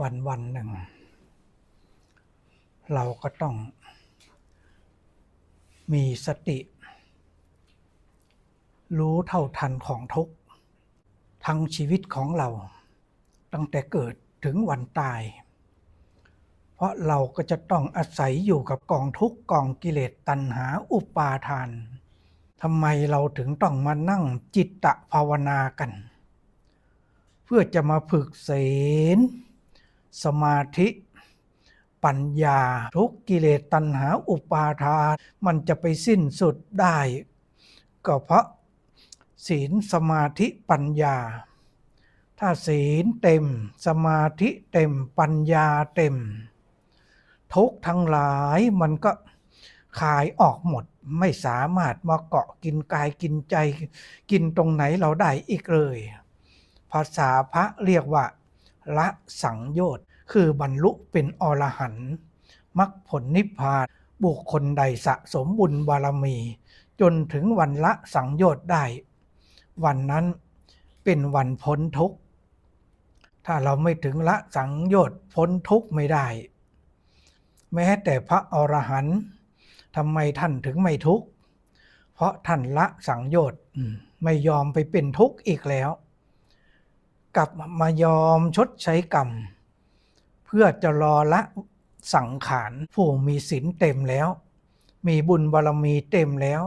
วันวันหนึ่ง เราก็ต้อง มีสติ รู้เท่าทันของทุกข์ทั้งชีวิตของเรา ตั้งแต่เกิดถึงวันตาย เพราะเราก็จะต้องอาศัยอยู่กับกองทุกข์กองกิเลสตัณหาอุปาทานทำไมเราถึงต้องมานั่งจิตตะภาวนากัน เพื่อจะมาฝึกเสน สมาธิปัญญาทุกกิเลสตัณหาอุปาทานมันจะไปสิ้นสุดได้ ก็เพราะศีลสมาธิปัญญา ถ้าศีลเต็ม สมาธิเต็มปัญญาเต็ม ทุกทั้งหลายมันก็คายออกหมดไม่สามารถมาเกาะกินกายกินใจ กินตรงไหนเราได้อีกเลย ภาษาพระเรียกว่า ละสังโยชน์ คือบรรลุเป็นอรหันต์มรรคผลนิพพาน บุคคลใดสะสมบุญบารมี จนถึงวันละสังโยชน์ได้ วันนั้นเป็นวันพ้นทุกข์ ถ้าเราไม่ถึงละสังโยชน์พ้นทุกข์ไม่ได้ แม้แต่พระอรหันต์ทำไมท่านถึงไม่ทุกข์ เพราะท่านละสังโยชน์ไม่ยอมไปเป็นทุกข์อีกแล้ว กลับมายอมชดใช้กรรม เพื่อจะรอละสังขารผู้มีศีลเต็มแล้ว มีบุญบารมีเต็มแล้ว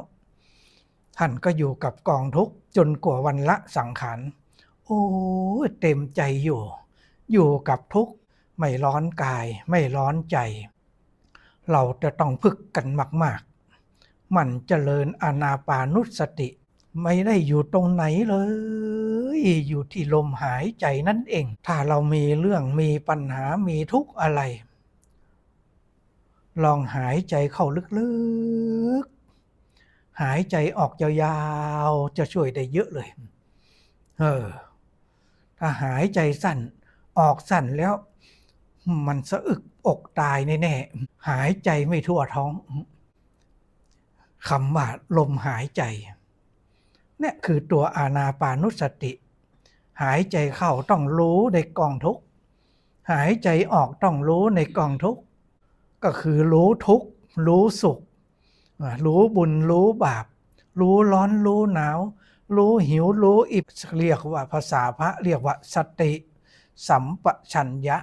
ท่านก็อยู่กับกองทุกข์จนกว่าวันละสังขารโอ้เต็มใจอยู่ อยู่กับทุกข์ไม่ร้อนกายไม่ร้อนใจ เราจะต้องฝึกกันมาก ๆ มันเจริญอานาปานุสติ ไม่ได้อยู่ตรงไหนเลย อยู่ที่ลมหายใจนั่นเอง ถ้าเรามีเรื่องมีปัญหามีทุกข์อะไร ลองหายใจเข้าลึกๆ หายใจออกยาวๆ จะช่วยได้เยอะเลย เออ ถ้าหายใจสั้น ออกสั้นแล้ว มันสะอึกอกตายแน่ๆ หายใจไม่ทั่วท้องคำว่าลมหายใจ เนี่ยคือตัวอานาปานุสติ หายใจเข้าต้องรู้ในกองทุกข์หายใจออกต้องรู้ในกองทุกข์ก็คือรู้ทุกข์รู้สุข รู้บุญรู้บาป รู้ร้อนรู้หนาว รู้หิวรู้อิบเรียกว่าภาษาพระเรียกว่าสติ สัมปชัญญะ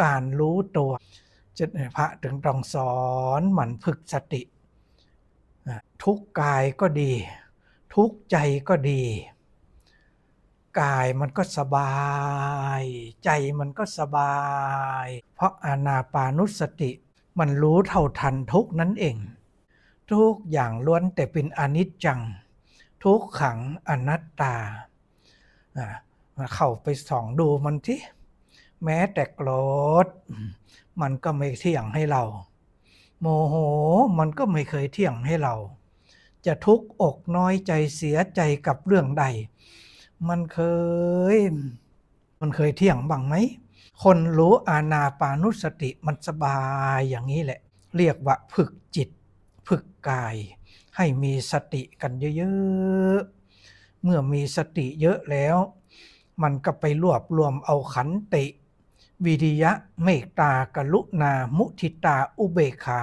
การรู้ตัวจะพระถึงต้องสอนหมั่นฝึกสติ ทุกกายก็ดี ทุกใจก็ดี กายมันก็สบาย ใจมันก็สบาย เพราะอานาปานุสติมันรู้เท่าทันทุกนั่นเอง ทุกอย่างล้วนแต่เป็นอนิจจัง ทุกขังอนัตตาเข้าไปส่องดูมันที่แม้แต่โกรธมันก็ไม่เที่ยงให้เรา โมโหมันก็ไม่เคยเที่ยงให้เรา จะทุกข์อกน้อยใจเสียใจกับเรื่องใด มันเคย มันเคยเที่ยงบ้างไหม คนรู้อาณาปานุสติมันสบายอย่างนี้แหละ เรียกว่าฝึกจิตฝึกกาย ให้มีสติกันเยอะๆ เมื่อมีสติเยอะแล้ว มันก็ไปรวบรวมเอาขันติวิริยะเมตตากรุณา มุทิตาอุเบกขา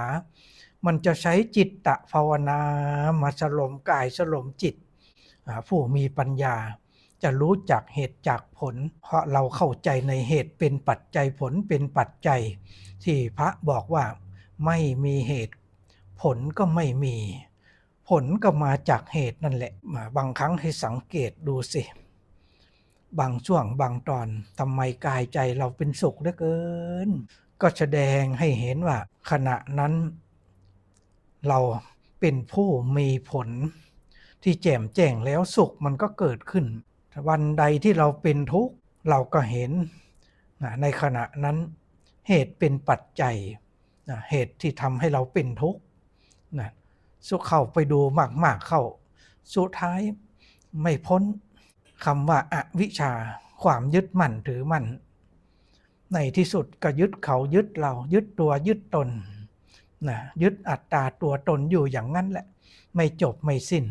มันจะใช้จิตตะภาวนามาสลมกายสลมจิต ผู้มีปัญญา จะรู้จักเหตุจากผล เพราะเราเข้าใจในเหตุเป็นปัจจัยผลเป็นปัจจัย ที่พระบอกว่าไม่มีเหตุ ผลก็ไม่มี ผลก็มาจากเหตุนั่นแหละบางครั้งให้สังเกตดูสิบางช่วงบางตอนทำไมกายใจเราเป็นสุขเหลือเกิน ก็แสดงให้เห็นว่าขณะนั้น เราเป็นผู้มีผลที่แจ่มแจ้งแล้วสุขมันก็เกิดขึ้น วันใดที่เราเป็นทุกข์เราก็เห็นในขณะนั้นเหตุเป็นปัจจัยเหตุที่ทำให้เราเป็นทุกข์สุขเข้าไปดูมาก ๆ เข้า สุดท้ายไม่พ้นคำว่าอาวิชชาความยึดมั่นถือมั่น ในที่สุดก็ยึดเขายึดเรายึดตัวยึดตน นะยึดอัตตาตัวตนอยู่อย่างนั้นแหละ ไม่จบไม่สิ้น